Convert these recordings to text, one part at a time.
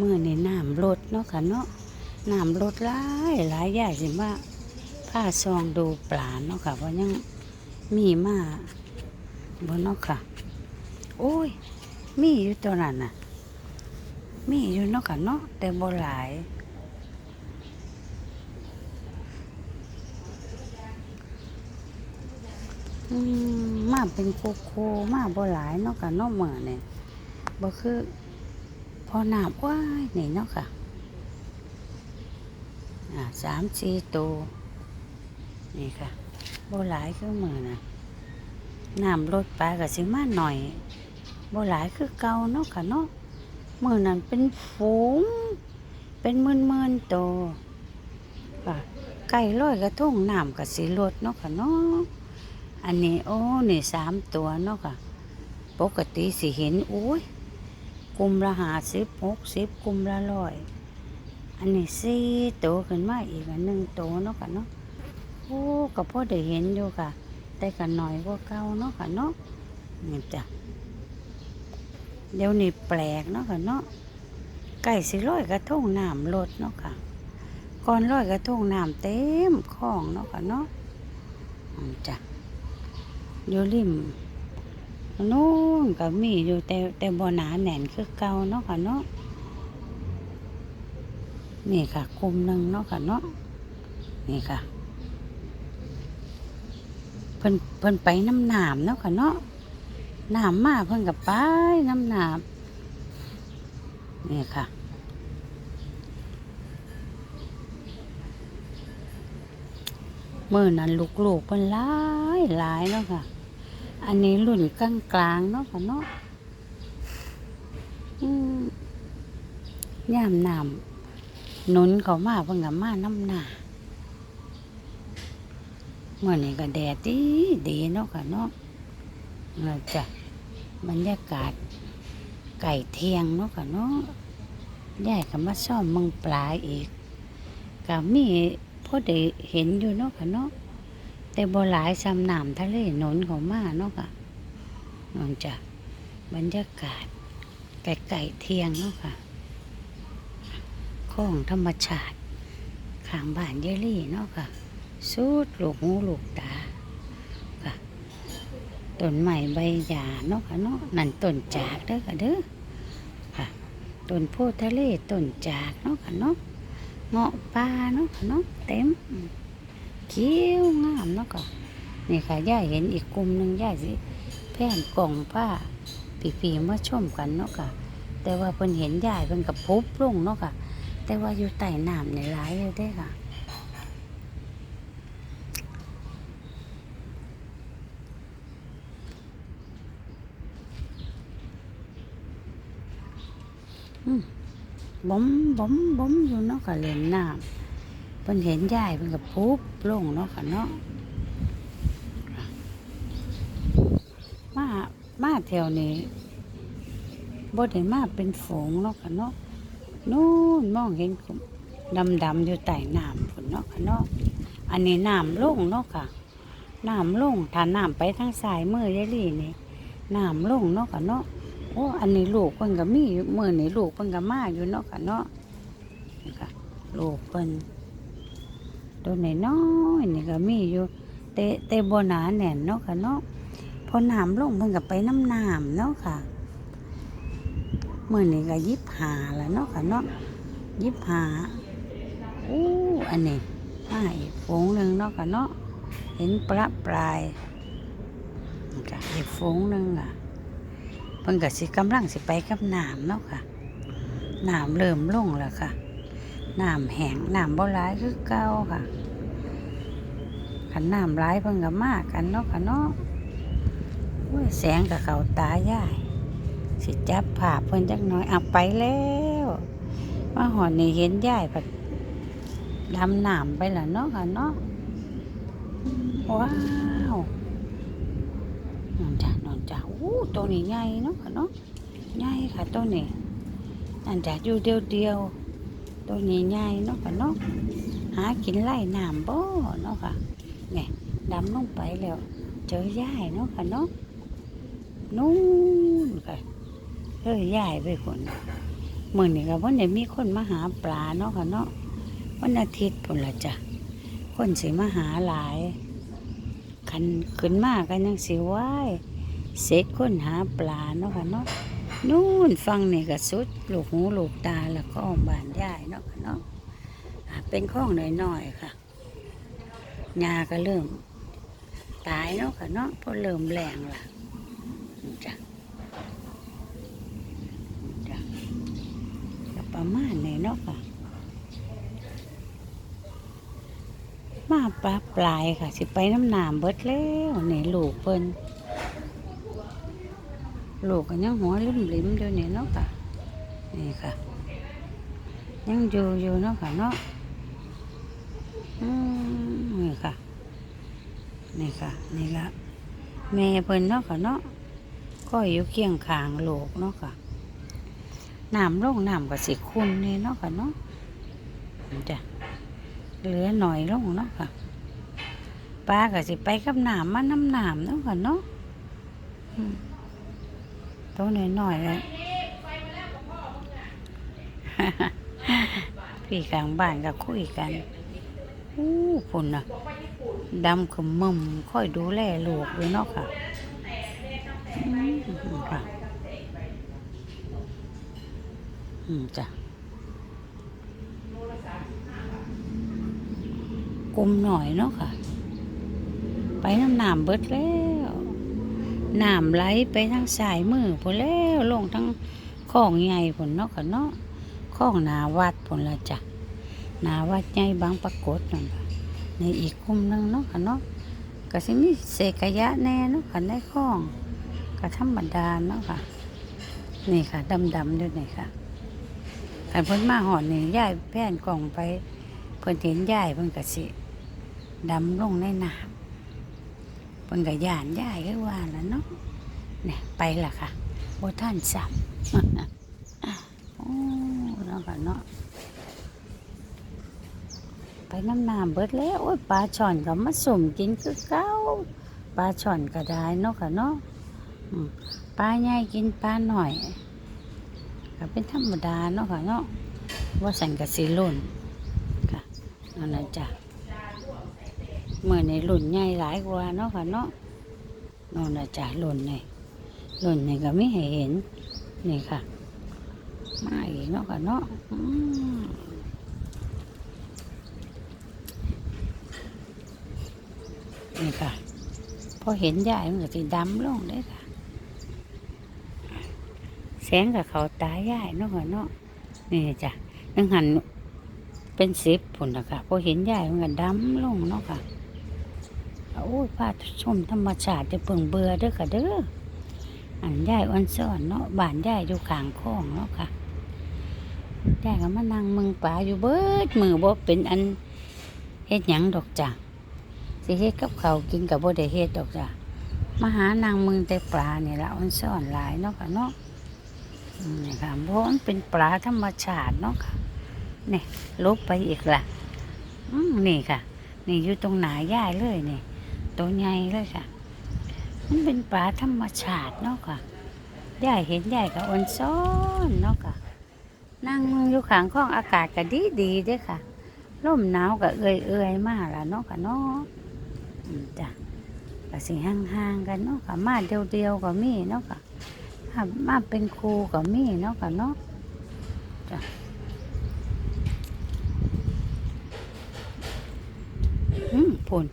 มื่อในน้ำลดเนาะค่ะเนาะน้ำลดหลายหลายอย่างสิว่าผ้าซองดูปลาเนาะค่ะว่ายังมีมาบนเนาะค่ะ โอ้ย มีอยู่ตัวนั้นน่ะ มีอยู่เนาะค่ะเนาะแต่บ่หลายมาเป็นโคโคมาบ่หลายเนาะค่ะเนาะเหมือนเนี่ยบ่คือ พอหนาบว้ายนี่เนาะค่ะสามสี่ตัวนี่ค่ะโบหลายคือมือนะน้ำลดไปก็สิมาหน่อยโบหลายคือเก่าเนาะค่ะเนาะมือนั้นเป็นฝูง เป็นหมื่นตัวค่ะไก่ร้อยกระทงน้ำก็สิลดเนาะค่ะเนาะอันนี้โอ้นี่สามตัวเนาะค่ะ ปกติสิเห็นโอ้ย กลุ่มละหาสิบหกสิบกลุ่มละร้อยอันนี้สี่ตัวขึ้นมาอีกอันหนึ่งตัวเนาะค่ะเนาะโอ้ก็พอได้เห็นอยู่ค่ะ แต่ก็หน่อยกว่าเก่าเนาะค่ะเนาะนี่จ้ะเดี๋ยวนี้แปลกเนาะค่ะเนาะไก่สิร้อยกระทงน้ำลดเนาะค่ะก่อนร้อยกระทงน้ำเต็มคลองเนาะค่ะเนาะนี่จ้ะอยู่ริม นู่นก็มีอยู่แต่แต่บ่หนาแน่นคือเก่าเนาะค่ะเนาะนี่ค่ะกลุ่มหนึ่งเนาะค่ะเนาะนี่ค่ะเพิ่นเพิ่นไปน้ำหนามเนาะค่ะเนาะหนามมาเพิ่นกับไปน้ำหนามนี่ค่ะเมื่อนั้นลูกๆเพิ่นหลายหลายเนาะค่ะ อันนี้รุ่นกลางกลางๆเนาะค่ะเนาะย่ามน้ำนุนเขามาเพิ่งกับมาน้ำหนาเมื่อนี้ก็แดดดีดีเนาะค่ะเนาะเราจะบรรยากาศไก่เทียงเนาะค่ะเนาะยายก็มาซ่อมมึงปลาอีกก็มีพอได้เห็นอยู่เนาะค่ะเนาะ แต่บ่หลายซ้ำน้ำทะเลหนนเขามาเนาะค่ะนอนจะบรรยากาศไก่ไก่เทียงเนาะค่ะของธรรมชาติข้างบ้านเยลี่เนาะค่ะสุดลูกหูลูกตาค่ะต้นใหม่ใบหญ้าเนาะค่ะเนาะนั่นต้นจากเด้อค่ะเด้อค่ะต้นโพธิ์ทะเลต้นจากเนาะค่ะเนาะเงาะป่าเนาะค่ะเนาะเต็ม เขียวงามเนาะก็นี่ค่ะย่าเห็นอีกกลุ่มหนึ่งย่าสิแผ่นกล่องผ้าปีๆมาชมกันเนาะค่ะ แต่ว่าเพิ่นเห็นย่ายเพิ่นกับพุบลงเนาะค่ะ แต่ว่าอยู่ใต้น้ำในหลายเลยได้ค่ะบ่มบ่มบ่มอยู่เนาะค่ะเล่นน้ำ เพิ่นเห็นยายเพิ่นก็ปุ๊บลงเนาะค่ะเนาะมามาแถวนี้บ่ได้มาเป็นฝูงเนาะค่ะเนาะนู่นมองเห็นดำดำอยู่ใต้น้ำพุ่นเนาะค่ะเนาะอันนี้น้ำลงเนาะค่ะน้ำลงถ้าน้ำไปทางซ้ายมือยายลี่นี่น้ำลงเนาะค่ะเนาะโอ้อันนี้ลูกเพิ่นก็มีมือนี้ลูกเพิ่นก็มาอยู่เนาะค่ะเนาะนี่ค่ะลูกเพิ่น ตัวน้อยนี่ก็มีอยู่แต่แต่บ่หนาแน่นเนาะค่ะเนาะพอน้ำลงเพิ่นก็ไปน้ำน้ำเนาะค่ะเมื้อนี้ก็ยิบหาแล้วเนาะค่ะเนาะยิบหาอู้อันนี้มาอีกฝูงหนึ่งเนาะค่ะเนาะเห็นประปรายนี่ก็อีกฝูงหนึ่งอะเพิ่นก็สิกำลังสิไปกับน้ำเนาะค่ะน้ำเริ่มลงแล้วค่ะ น้ำแห้งน้ำบ่หลายคือเก่าค่ะขันน้ำหลายเพิ่งกับมากกันเนาะค่ะเนาะแสงกับเขาตายายสิจับผ่าเพิ่นจักน่อยเอาไปแล้วมาหอนนี่เห็นยายแบบดำน้ำไปแล้วเนาะค่ะเนาะว้าวนอนจ้านอนจ้าอู้ตัวนี้ใหญ่เนาะค่ะเนาะใหญ่ค่ะตัวนี้นั่นจ้ะอยู่เดียวเดียว ตัวใหญ่ๆเนาะค่ะเนาะหากินไล่น้ำบ่เนาะค่ะเนี่ยดำลงไปแล้ว เจอยายเนาะค่ะเนาะนู่นค่ะเฮ้ยย่ายไปคนเมื้อนี้ก็บ่ได้มีคนมาหาปลาเนาะค่ะเนาะวันอาทิตย์พุ่นละจ้ะคนสิมาหาหลายคันขึ้นมากันยังสิไหว้เสร็จคนหาปลาเนาะค่ะเนาะ นู่นฟังนี่ก็สุดลูกหูลูกตาแล้วก็บานยายเนาะเนาะเป็นข้องหน้อยๆค่ะยาก็เริ่ม ตายเนาะค่ะเนาะเพราะเริ่มแรงละจ้ะจ้ะก็ประมาณนี้เนาะค่ะมาปลาปลายค่ะ สิไปน้ำหนามเบิดแล้วนี่ลูกเพิ่น ลูกก็ยังหัวลิมลิมอยู่นี่เนาะค่ะนี่ค่ะ ยังอยู่อยู่เนาะค่ะเนาะอืมนี่ค่ะ นี่ค่ะ นี่ละแม่เพิ่นเนาะค่ะเนาะก็อยู่เคียงข้างลูกเนาะค่ะน้ำลงน้ำก็สิคุณนี่เนาะค่ะเนาะจ้ะเหลือหน่อยลงเนาะค่ะปลาก็สิไปกับน้ำมาน้ำน้ำเนาะค่ะเนาะ อืมตัวหน่อยหน่อยๆเลยพี่กลางบ้านก็คุยกันอู้พุ่นนะดำขมึมค่อยดูแลลูกเลยเนาะค่ะอืมค่ะอืมจ้ะกลมหน่อยเนาะค่ะ ไปน้ำหน้ำเบิดแล้ว น้ำไหลไปทางสายมือพนแล้วลงทั้งคลองใหญ่ผลเนาะค่ะเนาะคลองนาวัดผลละจ้ะนาวัดใหญ่บางปรากฏนั่นค่ะในอีกกลุ่มหนึงเนาะค่ะเนาะก็สิมีเศษขยะแน่เนาะค่ะในคลองก็ธรรมดาเนาะค่ะ นี่ค่ะดำๆด้วยนี่ค่ะขันพิ่นมาหอดนี่ย้ายแผ่นกล่องไปเพิ่นเห็นยายเพิ่นก็สิดำลงในน้ำ พิ่นก็ย่านยายก็ว่าแล้วเนาะเนี่ยไปละค่ะบ่ท่านสับโอ้เนาะค่ะเนาะไปน้ำน้ำเบิดแล้วโอ้ยปลาช่อนก็มาสุ่มกินคือเก้าปลาช่อนก็ได้เนาะค่ะเนาะปลาใหญ่กินปลาหน่อยก็เป็นธรรมดาเนาะค่ะเนาะว่าสันก็สิลุ่นค่ะนั่นนะจ้ะ เมื่อในรุ่นใหญ่หลายกว่าเนาะค่ะเนาะนั่นนะจ้ะรุ่นนี่รุ่นนี่ก็ไม่เห็นนี่ค่ะ มาอีกเนาะค่ะเนาะอืมนี่ค่ะ พอเห็นยายมันก็สิดำลงเลยค่ะ แสงกับเขาตายายเนาะค่ะเนาะนี่จ้ะยังหันเป็นสิบผลนะคะพอเห็นยายมันก็ดำลงเนาะค่ะ โอ้ยพาชมธรรมชาติจะเพิ่งเบื่อเด้อค่ะเด้ออันยายอ่อนซ่อนเนาะบ้านยายอยู่ข้างคลองเนาะค่ะยายก็มานั่งมึงป่าอยู่เบิดมือบ่เป็นอันเฮ็ดหยังดอกจ้ะสิเฮ็ดกับเขากินกับบ่ได้เฮ็ดดอกจ้ะมาหานางมึงแต่ปลานี่ละอ่อนซ่อนหลายเนาะค่ะเนาะนี่ค่ะเพราะมันเป็นปลาธรรมชาติเนาะค่ะนี่ลบไปอีกละอืมนี่ค่ะ นี่อยู่ตรงหนาย่ายเลยนี่ ตัวใหญ่เลยค่ะ มันเป็นปลาธรรมชาติเนาะค่ะยายเห็นยายกับอนซ้อนเนาะค่ะ นั่งอยู่ข้างข้องอากาศก็ดีดีเด้อค่ะร่มหนาวก็เอื่อยเอื่อยๆมาละเนาะค่ะเนาะจ้ะก็สิห่างๆกันเนาะค่ะมาเดียวๆก็มีเนาะค่ะถ้ามาเป็นครูก็มีเนาะค่ะเนาะอืมพุ่น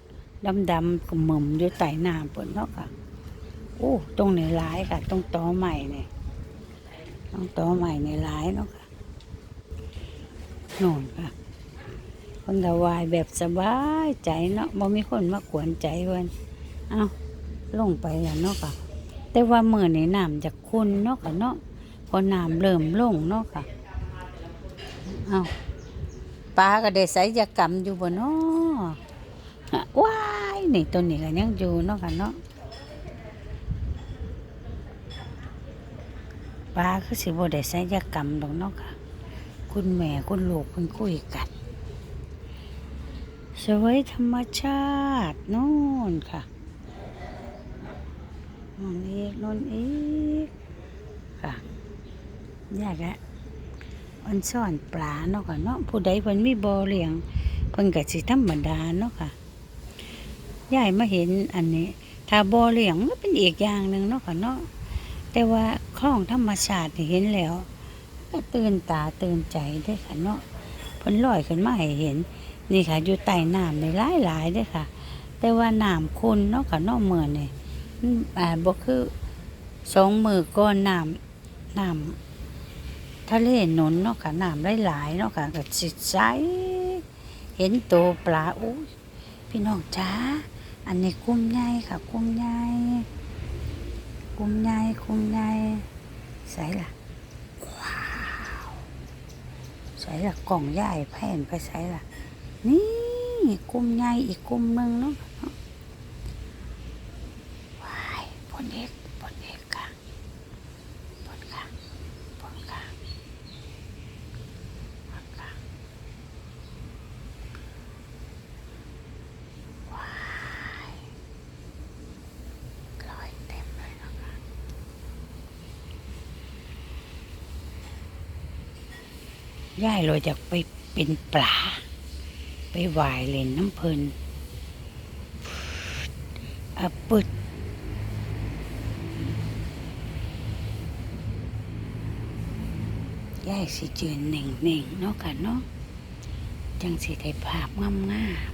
ดำดำๆกหม่มอยู่ใต้น้ำพุ่นเนาะค่ะโอ้ตรงนี้หลายค่ะตรงตอใหม่เนี่ยตรงตอใหม่ในหลายเนาะค่ะน่นค่ะคนละวายแบบสบายใจเนาะบ่มีคนมากวนใจเพิ่นเอาลงไปแล้วเนาะค่ะ แต่ว่าเมื้อนี้น้ำจะขุ่นเนาะค่ะเนาะพอน้ำเริ่มลงเนาะค่ะเอาปลาก็ได้ไสยกรรมอยู่บ่เนาะ ว้ายนี่ตัวนี้ก็ยังอยู่เนาะค่ะเนาะปลาคือสิบ่ได้ศัลยกรรมดอกเนาะค่ะ คุณแม่คุณลูกเพิ่นคุยกันสวยธรรมชาติโน่นค่ะโน่นอีกโน่นอีกค่ะยากอะอันซ่อนปลาเนาะค่ะเนาะผู้ใดเพิ่นมีบ่อเลี้ยงเพิ่นก็สิธรรมดาเนาะค่ะ ยายมาเห็นอันนี้ ถ้าบ่อเลี้ยงมันก็เป็นอีกอย่างหนึ่งเนาะค่ะเนาะแต่ว่าคลองธรรมชาติเห็นแล้ว ก็ตื่นตาตื่นใจเด้ค่ะเนาะเพิ่นลอยขึ้นมาให้เห็น นี่ค่ะ อยู่ใต้น้ำในี่หลายด้อค่ะ แต่ว่าน้ำคุณเนาะค่ะเนาะเมื่อนี่มันอ่าบ่คือสองมือก่อนน้ำน้ำทะเลหนุนเนาะค่ะน้ำหลายๆเนาะค่ะก็สิใสเห็นโตวปลาอู้พี่น้องจ้า อันนี้กุ้มใหญ่ค่ะ กุ้มใหญ่กุ้มใหญ่กุ้มใหญ่ใส่ละว้าวใส่ละกล่องใหญ่แผ่นไปใส่ละนี่กลุ่มใหญ่อีกกลุ่มหนึ่งเนาะว้ายพอกปนเอกค่ะปนค่ะปนค่ะปนค่ะว้ายลอยเต็มเลยนะคะ ย่ายเราจะไปเป็นปลาไปวายเล่นน้ำเพลินอะปึดย่ายสิจืนหนึ่งหนึ่งเนาะค่ะเนาะจังสิได้ภาพงามงาม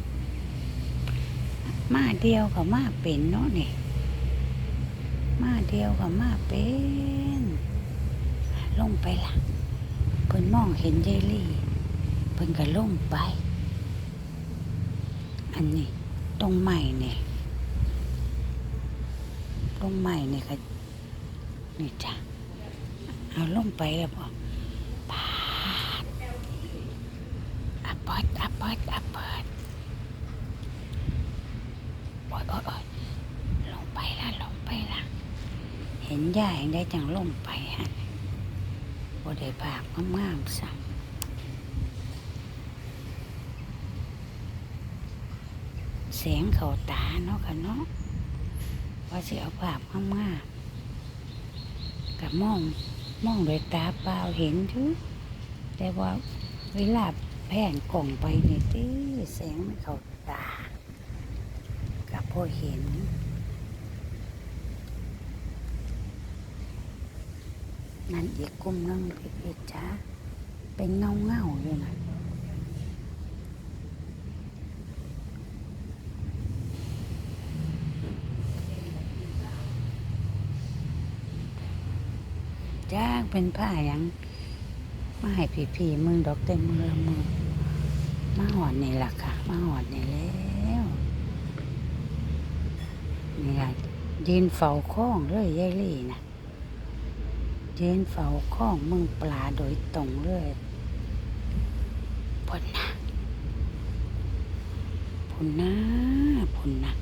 มาเดียวกับมาเป็นเนาะนี่มาเดียวกับมาเป็น ลงไปละ พิ่นมองเห็นยายลี่เพิ่นก็ลงไป อันนี้ตรงใหม่เนี่ยตรงใหม่เนี่ยก็นี่จ้ะเอาลงไปแล้วบอกปาดอัปเปิดอัปเปิดอัปเปิดโอ้ยโอ้ยโอ้ยลงไปละลงไปละเห็นยาอย่ได้จังลงไปฮะ ได้ภาพงามๆซ้ำแสงเขาตาเนาะค่ะเนาะว่าสิเอาภาพงามๆกับมองมองด้วยตาเปล่าเห็นอยู่แต่ว่าเวลาแผ่นกล่องไปนี่ตื้อแสงมันเข้าตากับพอเห็น นั่นอีกกลุ่มนึงพี่พจ้าเป็นเงาเงาอยู่นะจ้างเป็นผ้าอย่างมาให้พี่พี่ๆมึงดอกเต็มมือมือมาหอดนี่ล่ะค่ะ มาหอดนี่แล้วนี่ล่ะยืนเฝ้าคล้องเลยยายลี่นะ ยืนเฝ้าข้องมึงปลาโดยตรงเลยพุ่นนะพุ่นนะพุ่นนะ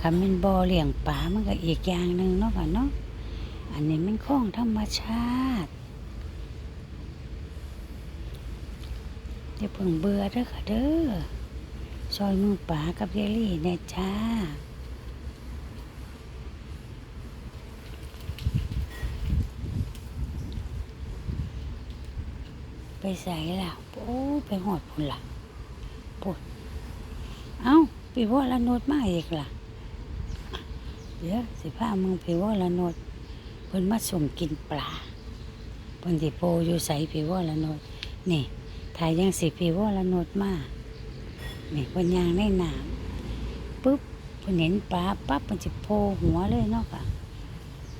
คำเป็นบ่อเลี้ยงปลามันก็อีกอย่างหนึ่งเนาะค่ะเนาะอันนี้มันข้องธรรมชาติอย่าเพิ่งเบื่อเด้อค่ะเด้อซอยมึงปลากับเยลลี่แน่จ้า ไปใส่ล่ะโอ้ไปหอดพุ่นล่ะพุ่นเอ้าปีว่าละโนดมาอีกล่ะ เดี๋ยวสิพามึงปีว่าละโนดเพิ่นมาส่งกินปลาเพิ่นสิโพอยู่ใส่ปีว่าละโนดนี่ถ่ายยังสิปีว่าละโนดมานี่เพิ่นยางในน้ำปุ๊บเพิ่นเห็นปลาปั๊บเพิ่นสิโพหัวเลยเนาะค่ะ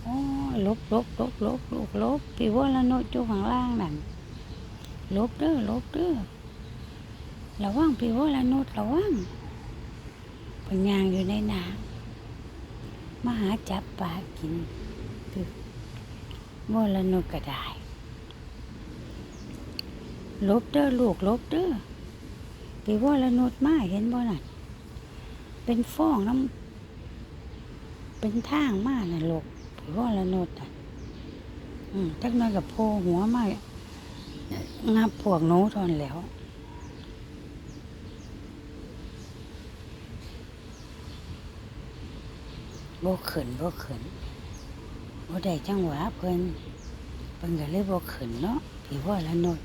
โอ้ลบลบลบลบลบลบปีว่าละโนดอยู่ข้างล่างนั่น ลบเด้อลบเด้อระวังพี่ว่าละนุดระวังเป็นยางอยู่ในน้ำมาหาจับปลากินคือว่าละนุดก็ได้ ลบเด้อลูกลบเด้อพี่ว่าละนุดมาเห็นบ่น่ะเป็นฟ้องน้ำเป็นทางมาน่ะลูกพี่ว่าละนุดอะอืมจักหน้อยกับโพหัวมา งับพวกนู้ทอนแล้วโบกขืนโบกขืนโบได้จังหวะเพิ่นไปเพิ่นก็เลยบกขึ้นเนาะพี่พ่อละโนด